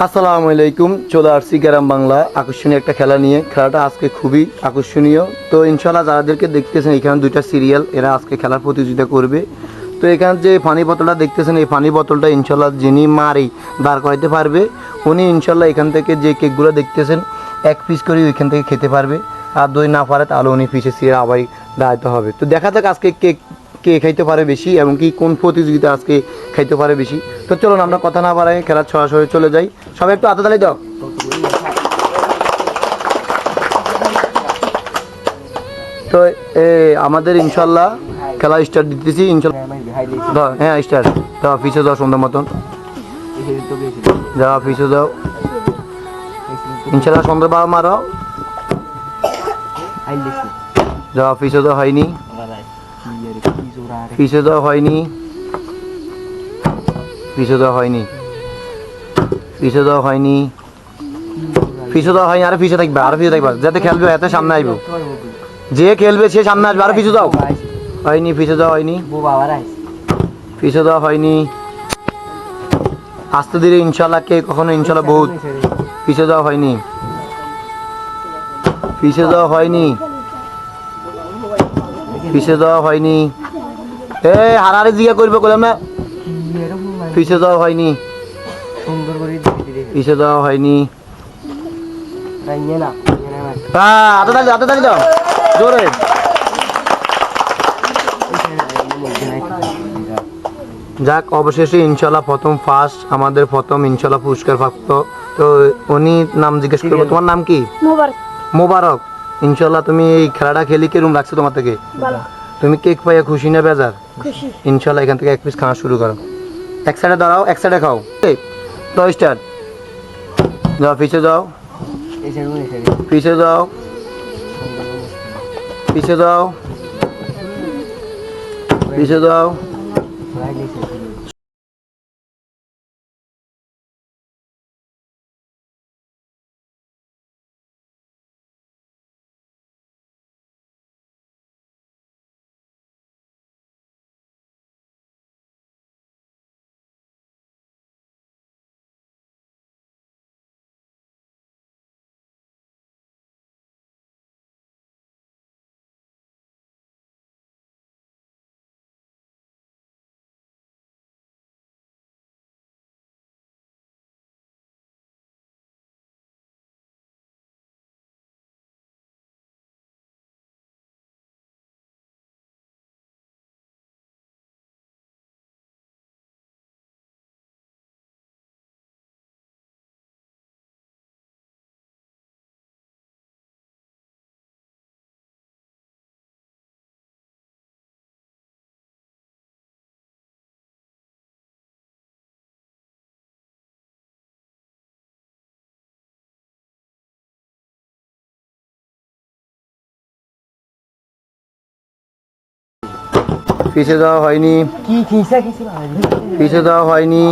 আসসালামু আলাইকুম, চলে আসছি গ্রাম বাংলা আকর্ষণীয় একটা খেলা নিয়ে। খেলাটা আজকে খুবই আকর্ষণীয়। তো ইনশাল্লাহ যাদেরকে দেখতেছেন, এখানে দুইটা সিরিয়াল এরা আজকে খেলার প্রতিযোগিতা করবে। তো এখানে যে পানি বোতলটা দেখতেছেন, এই পানি বোতলটা ইনশাল্লাহ যিনি মারি, দাঁড় করাইতে পারবে। উনি ইনশাল্লাহ এখান থেকে যে কেকগুলো দেখতেছেন, এক পিস করে ওইখান থেকে খেতে পারবে। আর দই না পারে, তাহলে উনি পিছে সিরে আবার দাঁড়াতে হবে। তো দেখা যাক আজকে কেক কে খাইতে পারে বেশি এবং কি কোন প্রতিযোগিতা আজকে খাইতে পারে বেশি। তো চলুন আমরা কথা না বাড়াই খেলার সরাসরি চলে যাই। সবাই একটু হাতে তালি দাও তো এ আমাদের ইনশাল্লাহ খেলা স্টার্ট দিতেছি ইনশাল্লাহ দাও, হ্যাঁ স্টার্ট দাও পিছে দাও সুন্দর মতন। যাও পিছে দাও ইনশাল্লাহ সুন্দর বাবা মারো। যাও পিছে দাও হয়নি। পিছে দেওয়া হয়নি। পিছে দেওয়া হয়নি। পিছে দেওয়া হয়নি। পিছে দেওয়া হয়নি আরও পিছে থাকবে আরও পিছে থাকবে। যাতে খেলবে এত সামনে আসব যে খেলবে সে সামনে আসবে আরও পিছে দাও। হয়নি পিছে দেওয়া হয়নি পিছে দেওয়া হয়নি। আস্তে ধীরে ইনশাল্লাহ কে কখনো ইনশাল্লাহ বহুত। পিছে দেওয়া হয়নি। পিছে দেওয়া হয়নি। পিছে দেওয়া হয়নি। এ হারারে জিজ্ঞা করবে করলাম না। পিছে দেওয়া হয়নি। সুন্দর করে পিছে দেওয়া হয়নি। হ্যাঁ হাতে তালি হাতে তালি জোরে। যাক অবশেষে ইনশাল্লাহ প্রথম ফার্স্ট আমাদের প্রথম ইনশাল্লাহ পুরস্কার প্রাপ্ত। তো উনি নাম জিজ্ঞেস করব। তোমার নাম কি? মোবারক। মোবারক। ইনশাল্লাহ তুমি এই খেলাটা খেলি কিরম লাগছে তোমার থেকে? ভালো। তুমি কেক পাইয়া খুশি না বেজার? খুশি। ইনশাল্লাহ এখান থেকে এক পিস খাওয়া শুরু করো। এক সাইডে দাঁড়াও এক সাইডে খাও। এই দাও স্টার্ট যাও পিছে যাও। পিছে যাও। পিছে যাও। পিছে যাও। পিছিয়ে দেওয়া হয়নি। পিছিয়ে দেওয়া হয়নি।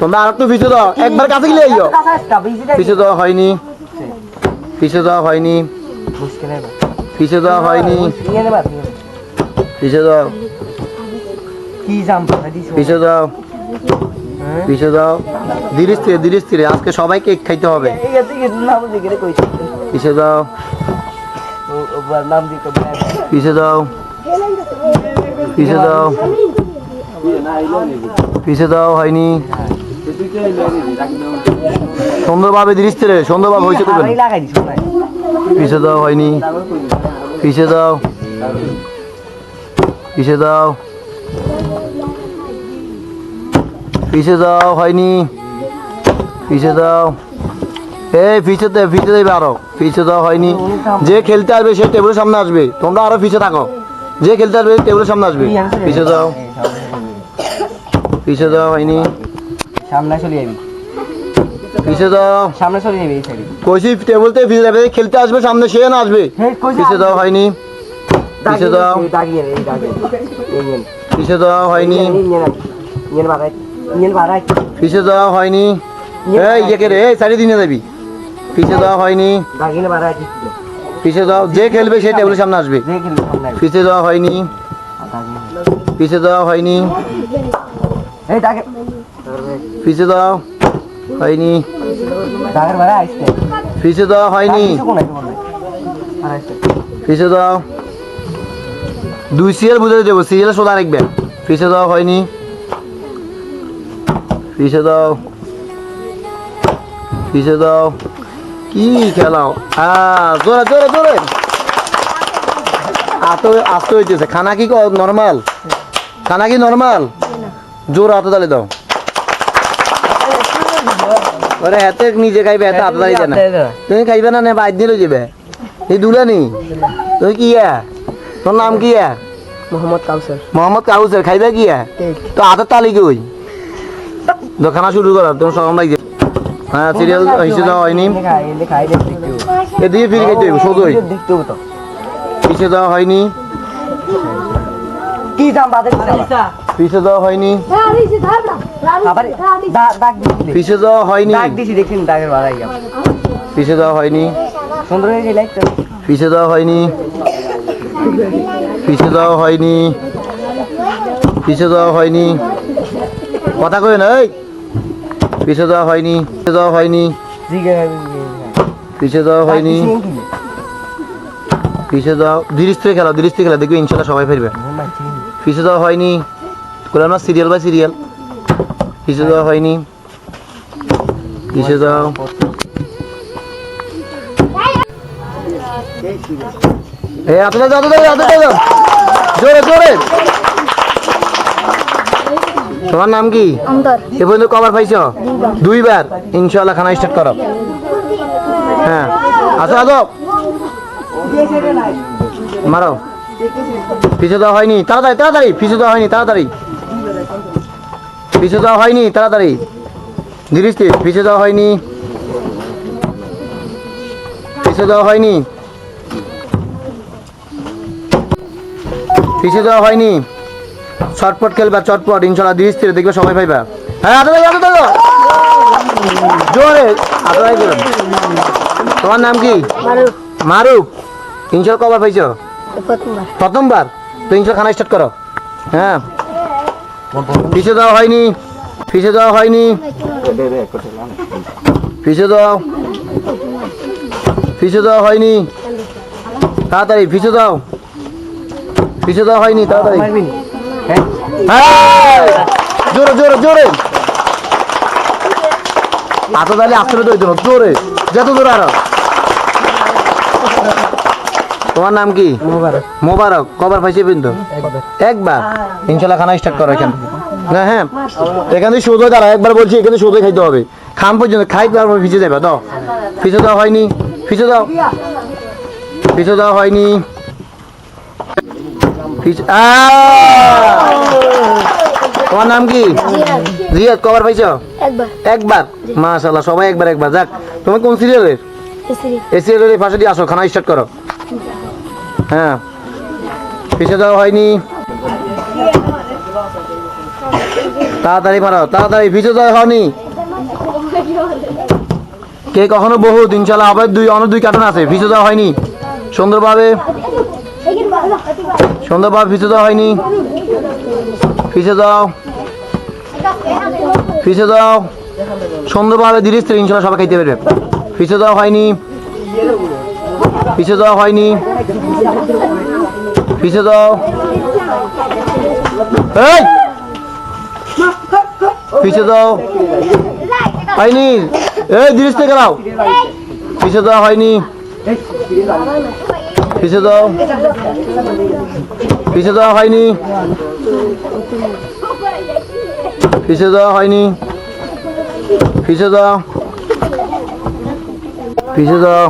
তোমরা আর একটু পিছিয়ে দাও একবার কাছে গেলে আইও পিছিয়ে দেওয়া হয়নি। পিছিয়ে দেওয়া হয়নি। পিছিয়ে দেওয়া হয়নি। পিছিয়ে দাও। পিছিয়ে দাও। পিছিয়ে দাও। ধীরে স্থিরে ধীরে স্থিরে। আজকে সবাইকে খাইতে হবে। পিছিয়ে দাও। পিছিয়ে দাও। পিছে দাও পিছে দাও হয়নি সুন্দরভাবে ধীরে রে সুন্দরভাবে হয়েছে পিছে দাও হয়নি পিছে দাও পিছে দাও পিছে দাও হয়নি পিছে দাও এই পিছে দে, পিছে দেবে আরও। পিছে দাও হয়নি যে খেলতে আসবে সে টেবিলের সামনে আসবে। তোমরা আরও পিছে থাকো। যে খেলতে আসবে টেবিলের সামনে আসবে। পিছে দাও পিছে দাও হয়নি সামনে চলে যাবি। পিছে দাও সামনে চলে যাবি কইছি টেবিল থেকে পিছে যাবে খেলতে আসবে সামনে সে না আসবে। পিছে দাও হয়নি পিছে নিন পিছে দেওয়া হয়নি পিছে দেওয়া হয়নি এই ইয়েকে রে? এই সারি দিনে যাবি। পিছে দেওয়া হয়নি দাগিয়ে বাড়াই পিছে দাও যে খেলবে সে টেবিলের সামনে আসবে। পিছে দেওয়া হয়নি। পিছে দেওয়া হয়নি। পিছে দাও হয়নি। পিছে দাও হয়নি। পিছে দাও দুই সিরিয়াল বুঝে দেবো সিরিয়াল সোজা রাখবেন পিছে দাও হয়নি। পিছে দাও পিছে দাও কি খেলাও হ্যাঁ জোরে জোরে জোরে। আতো আস্তে হইতেছে। খানা কি নর্মাল খানা কি নর্মাল জোর হাতে তালে দাও। ওরে হাতে নিজে খাইবে হাতে হাতে তালি না তুমি খাইবে না নে বাইর দিলে যাবে এই দুলানি তুই কি তোর নাম কি মোহাম্মদ কাউসার। মোহাম্মদ কাউসের খাইবে কি তো হাতের তালি কই? খানা শুরু করো তোমার সরম লাগছে। হ্যাঁ সিরিয়াল হিসেবে দেওয়া হয়নি। এদিকে ফিরে খাইতে হইব তো। পিছিয়ে দেওয়া হয়নি। কি দাম পিছিয়ে দেওয়া হয়নি। দাগ পিছিয়ে দেওয়া হয়নি। পিছিয়ে দেওয়া হয়নি। সুন্দর হয়ে গেলে পিছিয়ে দেওয়া হয়নি। পিছিয়ে দেওয়া হয়নি। পিছিয়ে দেওয়া হয়নি। কথা কই না এই। পিছিয়ে যাওয়া হয়নি পিছিয়ে যাওয়া হয়নি। জিগে যাওয়া হয়নি। দেওয়া ধীরে স্থিরে খেলা স্থিরে খেলা, দেখবি ইনশাল্লাহ সবাই ফিরবে। পিছিয়ে যাওয়া হয়নি। বললাম না সিরিয়াল বাই সিরিয়াল পিছিয়ে যাওয়া হয়নি। পিছিয়ে দাও এ এতটা যাও এতটা যাও যাও জোরে জোরে। তোমার নাম কি? এ পর্যন্ত কবার পাইছ? দুইবার। ইনশাল্লাহ খানা স্টার্ট করো। হ্যাঁ। আসো আসো। মারো। পিছু দেওয়া হয়নি। তাড়াতাড়ি তাড়াতাড়ি। পিছু দেওয়া হয়নি তাড়াতাড়ি। পিছু দেওয়া হয়নি তাড়াতাড়ি। ধীরে স্থির পিছু দেওয়া হয়নি। পিছু দেওয়া হয়নি। পিছু দেওয়া হয়নি। চটপট খেলবা চটপট ইনশাল্লাহ ধীরে স্থির দেখবে সবাই পাইবা। হ্যাঁ দেখো আতো দেখো জোরে তোমার নাম কি? মারু মারুফ। ইনশাল্লাহ কবার পাইছো? প্রথমবার। প্রথমবার? তো ইনশাল্লাহ খানা স্টার্ট করো। হ্যাঁ। পিছে দেওয়া হয়নি। পিছে দেওয়া হয়নি। পিছে দাও পিছে দেওয়া হয়নি। তাড়াতাড়ি পিছে দাও পিছে দেওয়া হয়নি তাড়াতাড়ি! জোরে জোরে জোরে। এত তাহলে আসলে তো না জোরে। যত জোরে আরও। তোমার নাম কি? মোবারক। মোবারক। কবার পাইছে কিন্তু একবার। ইনশাল্লাহ খানা স্টার্ট করো এখান। না হ্যাঁ। এখানে সোজা দাঁড়া একবার বলছি এখানে সোজা খাইতে হবে। খাম পর্যন্ত খাই তারপর পিছিয়ে যাবে দাও। পিছিয়ে দেওয়া হয়নি। পিছিয়ে দাও। পিছিয়ে দেওয়া হয়নি! তোমার নাম কি? রিয়াদ কবার পাইছো? একবার। মাশাল্লাহ সবাই একবার একবার। যাক তুমি কোন সিরিয়ালের এই সিরিয়ালের পাশে দিয়ে আসো খানা স্টার্ট করো। হ্যাঁ। পিছিয়ে দেওয়া হয়নি। তাড়াতাড়ি মারো তাড়াতাড়ি পিছিয়ে দেওয়া হয়নি। কে কখনো বহুত ইনশাল্লাহ আবার দুই অন্য দুই কার্টুন আছে পিছিয়ে দেওয়া হয়নি। সুন্দরভাবে। সুন্দরভাবে পিছিয়ে দেওয়া হয়নি। পিছিয়ে দাও। পিছিয়ে দাও। সুন্দরভাবে ধীরে স্থির ইনশাল্লাহ সবাই খাইতে পারবে। পিছিয়ে দেওয়া হয়নি। পিছিয়ে দেওয়া হয়নি। পিছিয়ে দাও। এই! পিছিয়ে দাও। হয়নি এই ধীরে স্থির গেলাও পিছিয়ে দেওয়া হয়নি। পিছিয়ে দাও পিছিয়ে দেওয়া হয়নি। পিছিয়ে দেওয়া হয়নি। পিছিয়ে দাও পিছিয়ে দাও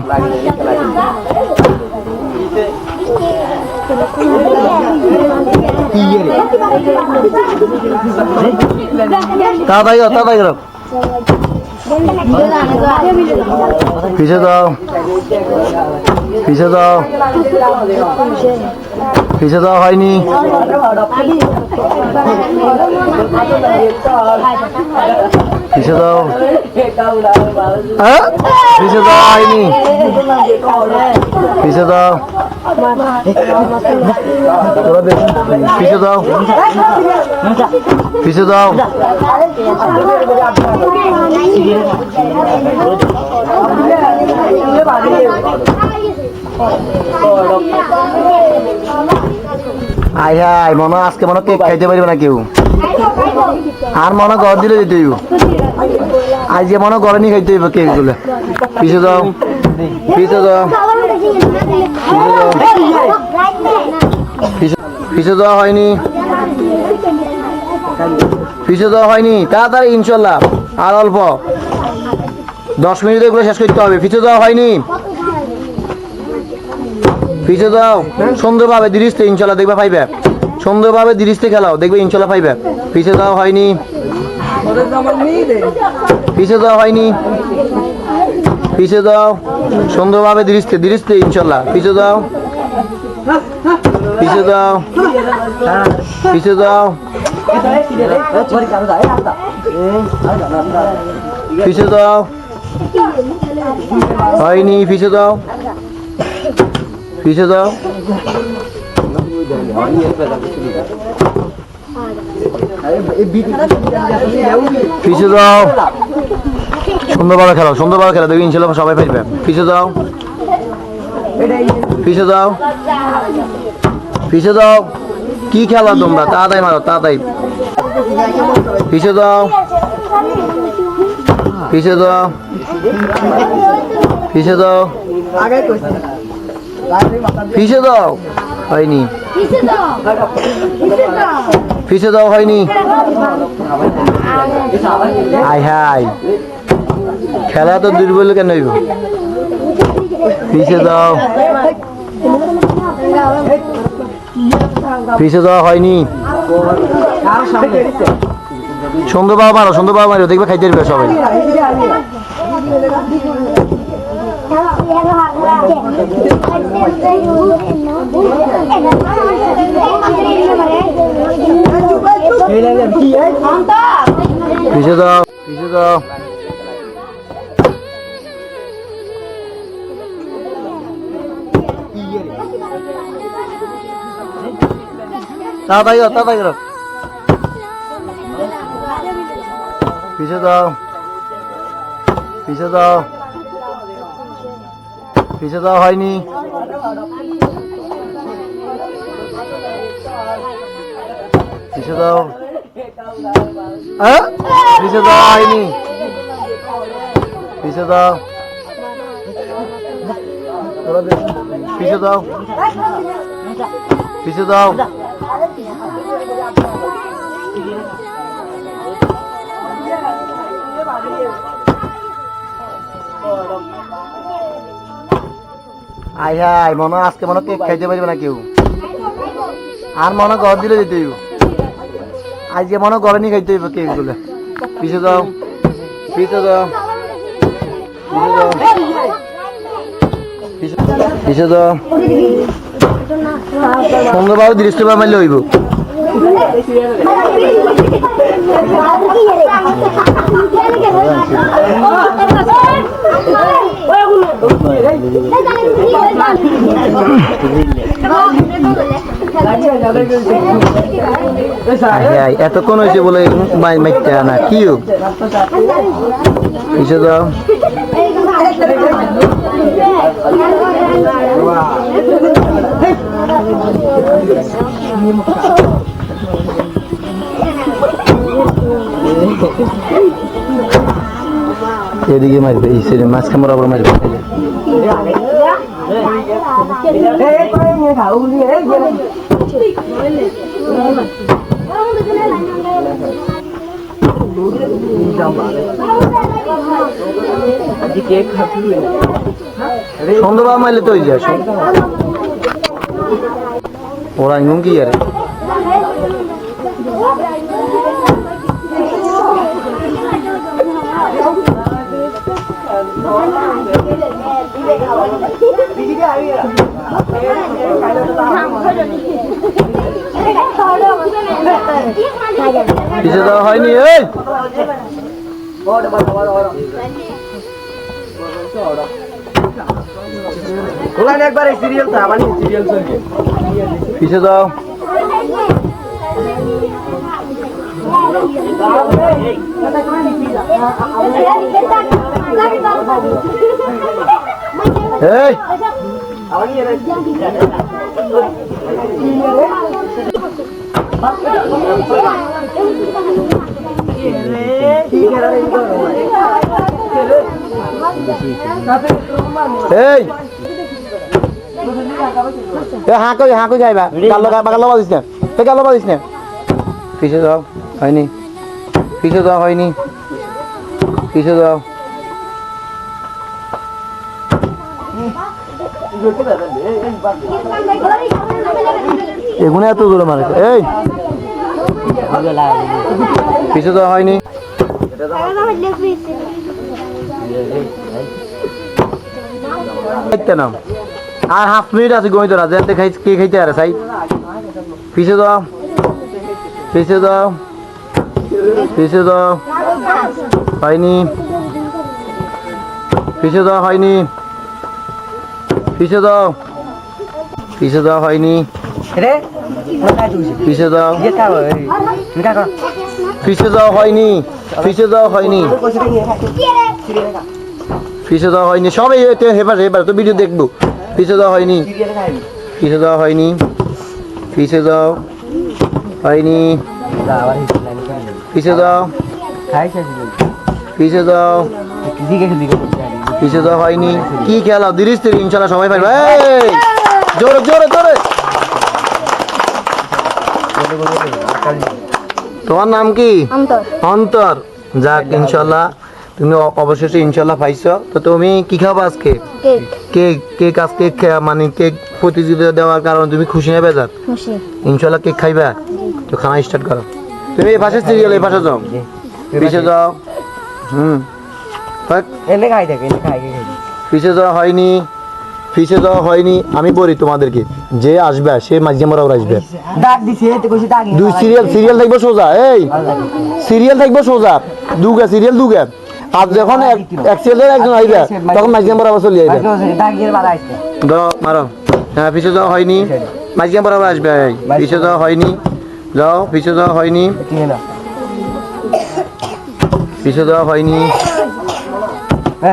তাড়াতাড়ি তাড়াতাড়ি পিছিয়ে দাও। পিছিয়ে দাও। পিছিয়ে দেওয়া হয়নি। পিছিয়ে দাও? পিছিয়ে দেওয়া হয়নি। পিছিয়ে দাও। পিছিয়ে দাও। পিছিয়ে দাও। আয় হায় মনে আজকে মনে কেক খাইতে পারবে না কেউ। আর মনে ঘর দিলে দিতে হইব। আজ যে মনে ঘরে খাইতে হইব কেকগুলো পিছে দাও পিছে দাও পিছে- দেওয়া হয়নি। পিছে দেওয়া হয়নি। তাড়াতাড়ি ইনশাল্লাহ। আর অল্প। দশ মিনিট এগুলো শেষ করতে হবে। পিছে দেওয়া হয়নি। পিছে দাও। সুন্দরভাবে দিরিস্তে ইনশাল্লাহ দেখবে পাইবে। সুন্দরভাবে দিরিস্তে খেলাও, দেখবে ইনশাল্লাহ পাইবে। পিছে দেওয়া হয়নি। পিছে দেওয়া হয়নি। পিছে দাও। সুন্দরভাবে দিরিস্তে দিরিস্তে ইনশাল্লাহ। পিছে দাও। পিছে দাও। পিছে দাও। পিছে দাও। হয়নি, পিছে দাও। পিছে দাও। পিছে দাও। সুন্দরভাবে খেলো সুন্দরভাবে খেলো দেখবি ইনশাল্লাহ সবাই পাইবে পিছে দাও। পিছে দাও। পিছে দাও। কি খেলা তোমরা? তাড়াতাড়ি মারো, তাড়াতাড়ি। পিছে দাও। পিছে দাও। পিছে দাও। পিছে দাও। হয়নি। পিছে দাও। হয়নি। হাই হাই খেলা তো দুর্বল কেন হইব? পিছে দাও। পিছে দেওয়া হয়নি। সুন্দরভাবে মারো সুন্দরভাবে মারো দেখবে খাইতে পারবে সবাই। পিছে দাও পিছে দাও তাড়াতাড়ি করো, তাড়াতাড়ি করো। পিছে দাও পিছে দাও পিছে দাও হয়নি পিছে দাও আহ? পিছে দাও হয়নি পিছে দাও পিছে দাও পিছে দাও আয় হায় মনে আজকে মনে কেক খাইতে পারবে না কেউ। আর মনে ঘর দিলে দিতে হইব। আজকে মনে ঘরে নিয়ে খাইতে হইব কেকগুলো। পিছে দাও পিছে দাও পিছে দাও সুন্দরভাবে দৃষ্টিভাবে মারলে হইব। এতক্ষণ হয়েছে বলে মাই মাইতে না। কি হোক পিছে দাও। এদিকে মারবে এই সেদিন মাঝখান বরাবর মারবে সুন্দরভাবে মারলে তো ওরা ইমন কি আরে পিছে দেওয়া হয়নি এই! একবার সিরিয়াল তো আমার সিরিয়াল চলছে পিছে দাও। এই! এই। এ হাঁ কই হাঁ কই যাইবা? গাল্লো গাল্লো বাজিস না? এ গাল্লো বাজিস না? পিছে যাও। হয়নি। পিছে যাও হয়নি। পিছে যাও। এগুলো এত জোরে মারে এই! পিছে যাওয়া হয়নি। নাম আর হাফ মিনিট আছে গমিত না যেতে খাই কে খাইতে আরে সাই পিছে দাও পিছে দাও পিছে দাও হয়নি। পিছে দাও হয়নি। পিছে দাও পিছে দাও হয়নি। পিছে দাও পিছে দাও হয়নি। পিছে দাও হয়নি। পিছে দেওয়া হয়নি। সবাই এতে হেবার হেবার তো ভিডিও দেখব। পিছে দেওয়া হয়নি। পিছে দেওয়া হয়নি। পিছে দাও হয়নি। পিছে দাও খাইছে পিছে দাও দিকে দিকে পিছে দেওয়া হয়নি। কি খেলা? দিরিস তিরি ইনশাল্লাহ সবাই এই! জোরে জোরে জোরে! তোমার নাম কি? অন্তর। অন্তর। যাক ইনশাল্লাহ। তুমি অ- অবশেষে ইনশাল্লাহ পাইছো। তো তুমি কি খাবা আজকে? কেক। কেক কেক আজকে মানে কেক প্রতিযোগিতা দেওয়ার কারণে তুমি খুশি নেবে যাক খুশি। ইনশাল্লাহ কেক খাইবা? তো খানা স্টার্ট করো। তুমি এই পাশে সিরিয়াল এই পাশে যাও। পিছে যাও। হুম। এনে খাই থাকে এনে খাই পিছে যাওয়া হয়নি পিছে যাওয়া হয়নি আমি বলি তোমাদেরকে। যে আসবে সে মাঝে মরাও আসবে। ডাক দিছে তো কইছে ডাক দুই সিরিয়াল সিরিয়াল থাকব সোজা এই। সিরিয়াল থাকব সোজা। দুগা সিরিয়াল দুগা। আর যখন এক- সিরিয়ালের একজন আইবে তখন মাঝে বরাবর চলে দিয়ে বাড়া মারো। হ্যাঁ পিছে যাওয়া হয়নি মাঝে বরাবর আসবে পিছে যাওয়া হয়নি যাও পিছে যাওয়া হয়নি। পিছে দেওয়া হয়নি।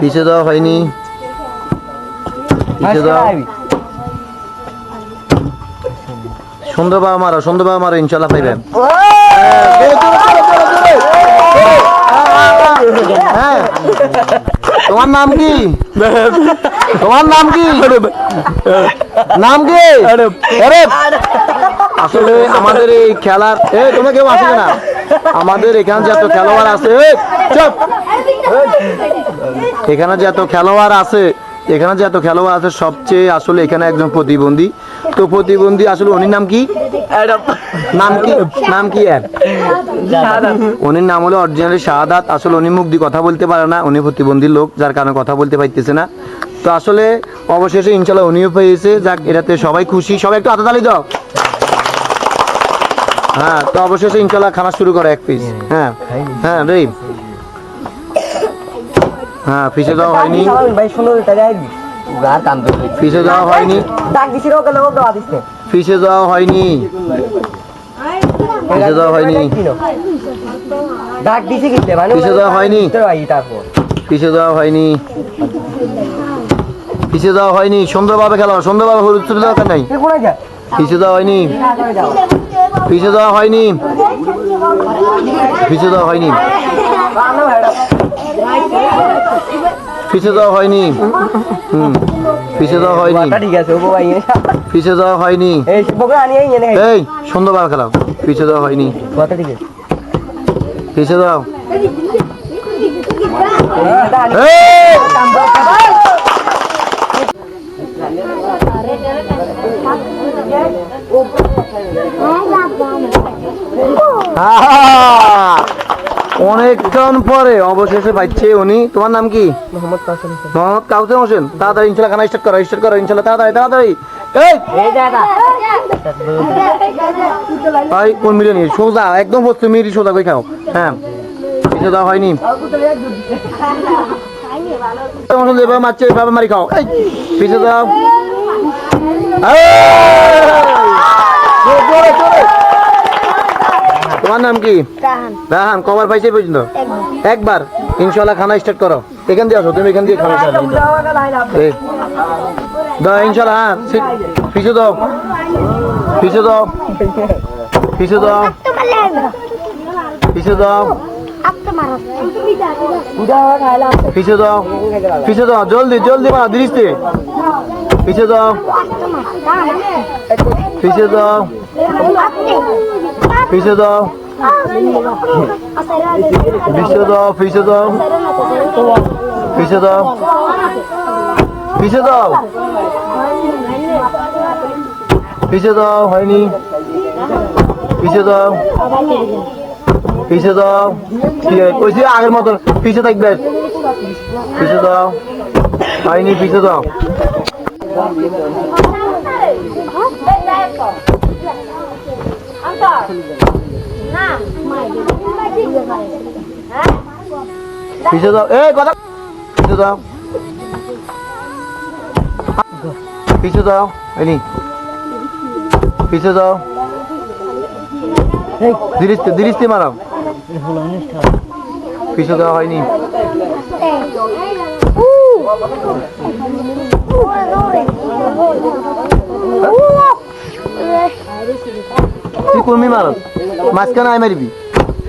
পিছে দেওয়া হয়নি। পিছে দেওয়া সুন্দর বাবা মারো সুন্দর বাবা মারো ইনশাল্লাহ পাইবেন। হ্যাঁ। তোমার নাম কি? তোমার নাম কি? নাম কি? আসলে আমাদের এই খেলার এ তোমরা কেউ আসবে না। আমাদের এখানে যে এত খেলোয়াড় আছে চুপ। এখানে যে এত খেলোয়াড় আছে এখানে যে এত খেলোয়াড় আছে সবচেয়ে আসলে এখানে একজন প্রতিবন্ধী। তো প্রতিবন্ধী আসলে উনির নাম কি? নাম কি? নাম কি উনির নাম হলো অরিজিনালি শাহাদাত। আসলে উনি মুখ দিয়ে কথা বলতে পারে না উনি প্রতিবন্ধী লোক যার কারণে কথা বলতে পারতেছে না। তো আসলে অবশেষে ইনশাল্লাহ উনিও পেয়েছে। যাক এটাতে সবাই খুশি। সবাই একটু হাতে দাও। হ্যাঁ তো অবশেষে ইনশাল্লাহ খানা শুরু করে এক পিস হ্যাঁ হ্যাঁ রে হ্যাঁ পিছে দেওয়া হয়নি ভাই তাই আইবি আর কাম তো পিছে দেওয়া হয়নি ডাক দিছি রো গেল দাও দিছে পিছে দেওয়া হয়নি পিছে দেওয়া হয়নি ডাক দিছি কিতে মানে পিছে দেওয়া হয়নি। তো আই তারপর পিছে দেওয়া হয়নি পিছে দেওয়া হয়নি সুন্দরভাবে খেলা সুন্দরভাবে হলুদ চলে দরকার নাই এ কোনা যা পিছে দেওয়া হয়নি পিছে দেওয়া হয়নি পিছে দেওয়া হয়নি পিছে দেওয়া হয়নি। হুম পিছে দেওয়া হয়নি। ঠিক আছে পিছে দেওয়া হয়নি। এই সুন্দরভাবে খেলাও। পিছে দেওয়া হয়নি। কথা ঠিক আছে। পিছে দাও এই। এই! আহা! অনেকক্ষণ পরে অবশেষে পাইছে উনি তোমার নাম কি মোহাম্মদ কাসেম মোহাম্মদ কাউসেম হোসেন তাড়াতাড়ি ইনশাল্লাহ খানা স্টার্ট করো স্টার্ট করো ইনশাল্লাহ তাড়াতাড়ি তাড়াতাড়ি এই ভাই কোন মিলে নিয়ে সোজা একদম হচ্ছে মিরি সোজা কই খাও হ্যাঁ দেওয়া হয়নি মারছে এভাবে মারি খাও এই, পিছে দাও জোরে, জোরে, জোরে। তোমার নাম কি? রাহান। কবার পাইছে পর্যন্ত? একবার। ইনশাল্লাহ খানা স্টার্ট করো। এখান দিয়ে আসো তুমি এখান দিয়ে খানা স্টার্ট দাও ইনশাল্লাহ হ্যাঁ পিছু দাও। পিছু দাও। পিছু দাও। পিছু দাও। পিছু দাও। পিছু দাও জলদি জলদি মা দৃষ্টি। পিছু দাও। পিছু দাও। পিছু দাও। পিছু দাও পিছু দাও। পিছু দাও। পিছু দাও। পিছু দাও, হয়নি। পিছু দাও। পিছে দাও। কইছি আগের মতন পিছে থাকবে? পিছে দাও। হয়নি, পিছে দাও। পিছিয়ে দাও এই কথা পিছিয়ে দাও পিছিয়ে দাও এনি। পিছিয়ে দাও ধীরিস্তে ধীরিস্তে মারাম পিছিয়ে দেওয়া হয়নি। তুই কুর্মি মারো মাঝখানে আয় মারিবি।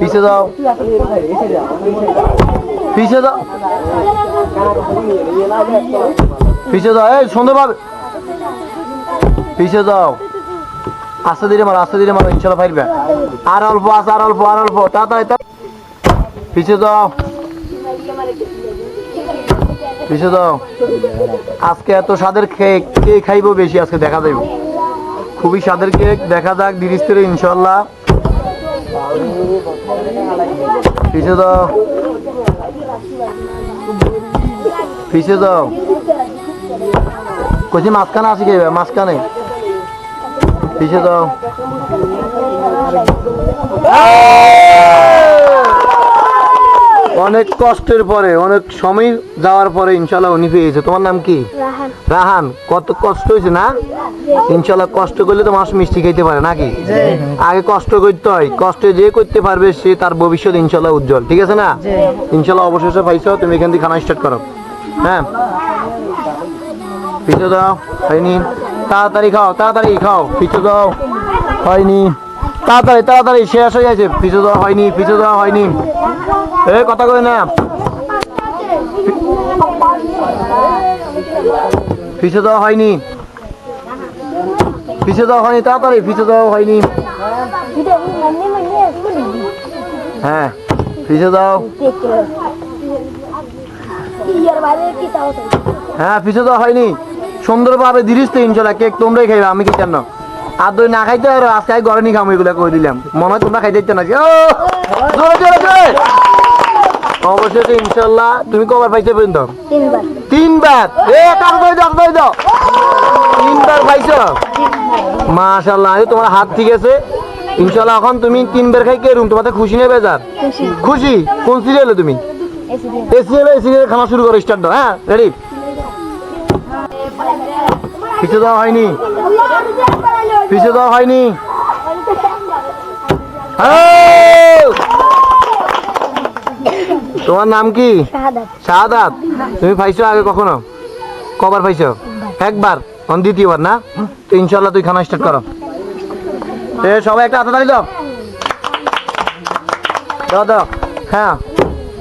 পিছে দাও পিছে দাও পিছে দাও এই সুন্দরভাবে পিছে দাও আস্তে ধীরে মারো, আস্তে ধীরে মারো, ইনশাল্লাহ পারবে আর অল্প আছে, আর অল্প আর অল্প। তাড়াতাড়ি পিছে দাও পিছে দাও আজকে এত স্বাদের কেক, কে খাইবো বেশি? আজকে দেখা যাইব। খুবই স্বাদের কেক দেখা যাক, ধীরে ইনশাল্লাহ ফিসে দাও। ফিসে দাও। কচি মাঝখানে আসি কে? মাঝখানে। ফিসে দাও। অনেক কষ্টের পরে অনেক সময় যাওয়ার পরে ইনশাল্লাহ উনি পেয়েছে। তোমার নাম কি? রাহান। রাহান কত কষ্ট হয়েছে না? ইনশাল্লাহ কষ্ট করলে তো মানুষ মিষ্টি খেতে পারে নাকি? আগে কষ্ট করতে হয় কষ্ট যে করতে পারবে সে তার ভবিষ্যৎ ইনশাল্লাহ উজ্জ্বল ঠিক আছে না? ইনশাল্লাহ অবশেষে পাইছো তুমি এখান থেকে খানা স্টার্ট করো। হ্যাঁ? পিছু দাও হয়নি। তাড়াতাড়ি খাও তাড়াতাড়ি খাও পিছু দাও হয়নি। তাড়াতাড়ি তাড়াতাড়ি, শেষ হয়ে গেছে। পিছু দেওয়া হয়নি, পিছু দেওয়া হয়নি। এ, কথা কই না। পিছু দেওয়া হয়নি। পিছু দেওয়া হয়নি, তাড়াতাড়ি, পিছু দেওয়া হয়নি। হ্যাঁ পিছু দাও। হ্যাঁ পিছু দেওয়া হয়নি। সুন্দরভাবে দিরিস তো, ইনশাল্লাহ, কেক তোমরাই খাইবে, আমি কি জানো আর দই না খাইতে আর আজকে নি খামো এগুলো করে দিলাম। মনে হয় তোমরা খাইতে ইচ্ছা না ও! জোরে জোরে জোরে! অবশেষে ইনশাল্লাহ তুমি কবার পাইছো পর্যন্ত তিনবার। এ দাও দাও। তিনবার পাইছো? মাশাল্লাহ তোমার হাত ঠিক আছে। ইনশাল্লাহ এখন তুমি তিনবার খাই কে রুম তোমাতে খুশি নেবে যার। খুশি। খুশি? কোন সিরিয়ালে তুমি? এসি এলে এসি খাওয়া শুরু করো স্টার্ট দাও হ্যাঁ? রেডি পিছু দেওয়া হয়নি। পিছু দেওয়া হয়নি। তোমার নাম কি? শাহাদাত। শাহাদাত? তুমি পাইছো আগে কখনো? কবার পাইছো? একবার। অন দ্বিতীয়বার না? তো ইনশাল্লাহ তুই খানা স্টার্ট করো। সবাই একটা হাতাতালি দাও। দাও দাও। হ্যাঁ।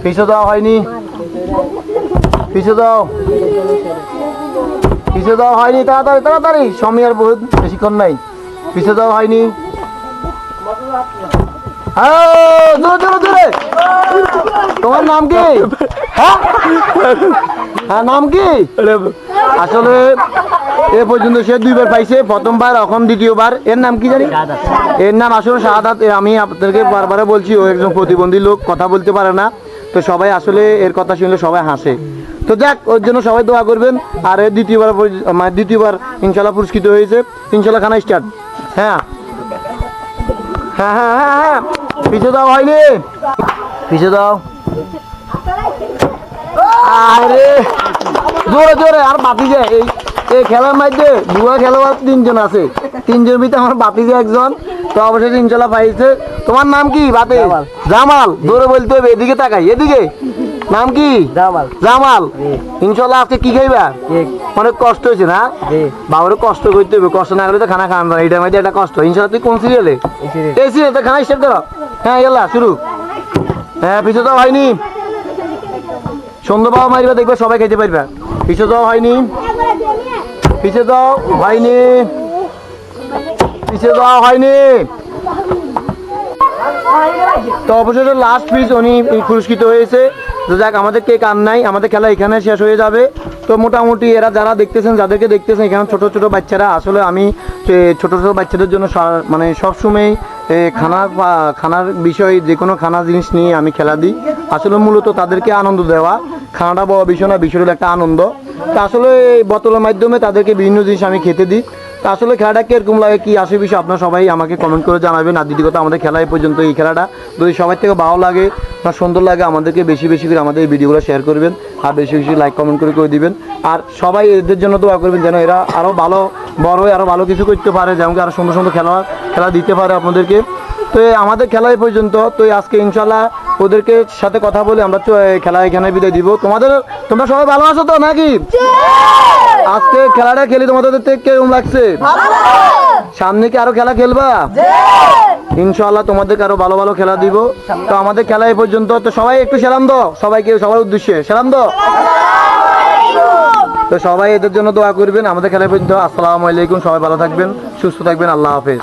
পিছু দেওয়া হয়নি। পিছু দাও পিছু দেওয়া হয়নি, তাড়াতাড়ি তাড়াতাড়ি। সময় আর বহুত বেশিক্ষণ নাই। পিছু দেওয়া হয়নি। জোরে তোমার নাম কি? হ্যাঁ? হ্যাঁ নাম কি? আসলে এ পর্যন্ত সে দুইবার পাইছে, প্রথমবার, এখন দ্বিতীয়বার। এর নাম কি জানি? এর নাম আসলে শাহাদাত। আমি আপনাদেরকে বারবার বলছি, ও একজন প্রতিবন্ধী লোক, কথা বলতে পারে না। তো সবাই আসলে এর কথা শুনলে সবাই হাসে। তো যাক ওর জন্য সবাই দোয়া করবেন। আর দ্বিতীয়বার মানে দ্বিতীয়বার ইনশাল্লাহ পুরস্কৃত হয়েছে। ইনশাল্লাহ খানা স্টার্ট হ্যাঁ। হ্যাঁ হ্যাঁ হ্যাঁ হ্যাঁ। পিছে দাও হয়নি। পিছে দাও। আরে জোরে জোরে আর বাতি যায় এই এই খেলার মধ্যে দুয়া খেলোয়াড় তিনজন আছে। তিনজন ভিতরে আমার বাতি যায় একজন। তো অবশেষে ইনশাল্লাহ পাইছে। তোমার নাম কি বাতে। জামাল। জোরে বলতে হবে এদিকে তাকাই এদিকে। নাম কি? জামাল। জামাল? ইনশাল্লাহ আজকে কি খাইবা? অনেক কষ্ট হয়েছে না? জি। বাবারও কষ্ট করতে হবে কষ্ট না করলে তো খানা খান না। এটা একটা কষ্ট। ইনশাল্লাহ তুই কোন সিরিয়ালে এই সিরিয়াল তো খানা স্টার্ট করো। হ্যাঁ এলা শুরু। হ্যাঁ পিছু তো হয়নি সন্ধ্যা বাবা মারিবা দেখবে সবাই খেতে পারবে। পিছু তো হয়নি পিছে দাও হয়নি পিছে দাও হয়নি তো অবশেষে লাস্ট পিস উনি পুরস্কৃত হয়েছে। তো যাক, আমাদের কেক আর নাই, আমাদের খেলা এখানে শেষ হয়ে যাবে। তো মোটামুটি এরা যারা দেখতেছেন, যাদেরকে দেখতেছেন, এখানে ছোট ছোট বাচ্চারা, আসলে আমি ছোট ছোট বাচ্চাদের জন্য মানে সবসময় খানার বা- খানার বিষয় যে কোনো খানা জিনিস নিয়ে আমি খেলা দিই। আসলে মূলত তাদেরকে আনন্দ দেওয়া, খানাটা বড় বিষয় না বিষয় একটা আনন্দ। তো আসলে এই বোতলের মাধ্যমে তাদেরকে বিভিন্ন জিনিস আমি খেতে দিই। আসলে খেলাটা কীরকম লাগে, কি আসে বিষয় আপনারা সবাই আমাকে কমেন্ট করে জানাবেন। আর দ্বিতীয়ত আমাদের খেলা এই পর্যন্ত এই খেলাটা। যদি সবার থেকে ভালো লাগে বা সুন্দর লাগে, আমাদেরকে বেশি বেশি করে আমাদের এই ভিডিওগুলো শেয়ার করবেন। আর বেশি বেশি লাইক কমেন্ট করে করে দিবেন। আর সবাই এদের জন্য দোয়া করবেন যেন এরা আরও ভালো, বড় হয়ে আরও ভালো কিছু করতে পারে যেমন আরও সুন্দর সুন্দর খেলা খেলা দিতে পারে আপনাদেরকে। তো আমাদের খেলা এই পর্যন্ত। তো আজকে ইনশাল্লাহ ওদেরকে সাথে কথা বলে আমরা খেলা এখানে বিদায় দিব। তোমাদের তোমরা সবাই ভালো আছো তো নাকি? আজকে খেলাটা খেলি তোমাদের থেকে কেমন লাগছে? সামনে কি আরও খেলা খেলবা? ইনশাআল্লাহ তোমাদেরকে আরও ভালো ভালো খেলা দিব। তো আমাদের খেলা এই পর্যন্ত। তো সবাই একটু সেলাম দো সবাইকে সবার উদ্দেশ্যে। সেলাম দো তো সবাই এদের জন্য দোয়া করবেন। আমাদের খেলা পর্যন্ত। আসসালামু আলাইকুম। সবাই ভালো থাকবেন। সুস্থ থাকবেন। আল্লাহ হাফেজ।